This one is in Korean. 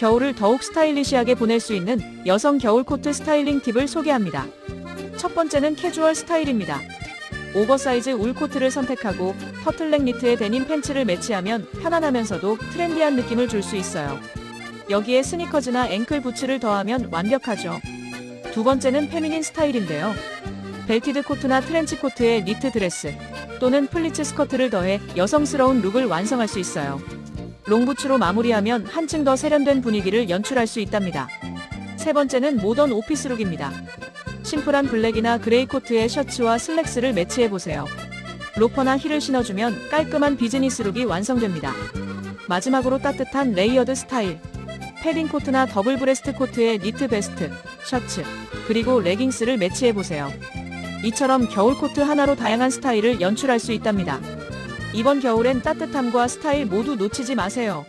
겨울을 더욱 스타일리시하게 보낼 수 있는 여성 겨울 코트 스타일링 팁을 소개합니다. 첫 번째는 캐주얼 스타일입니다. 오버사이즈 울 코트를 선택하고 터틀넥 니트에 데님 팬츠를 매치하면 편안하면서도 트렌디한 느낌을 줄 수 있어요. 여기에 스니커즈나 앵클 부츠를 더하면 완벽하죠. 두 번째는 페미닌 스타일인데요. 벨티드 코트나 트렌치 코트에 니트 드레스 또는 플리츠 스커트를 더해 여성스러운 룩을 완성할 수 있어요. 롱부츠로 마무리하면 한층 더 세련된 분위기를 연출할 수 있답니다. 세 번째는 모던 오피스 룩입니다. 심플한 블랙이나 그레이 코트에 셔츠와 슬랙스를 매치해보세요. 로퍼나 힐을 신어주면 깔끔한 비즈니스 룩이 완성됩니다. 마지막으로 따뜻한 레이어드 스타일. 패딩 코트나 더블 브레스트 코트에 니트 베스트, 셔츠, 그리고 레깅스를 매치해보세요. 이처럼 겨울 코트 하나로 다양한 스타일을 연출할 수 있답니다. 이번 겨울엔 따뜻함과 스타일 모두 놓치지 마세요.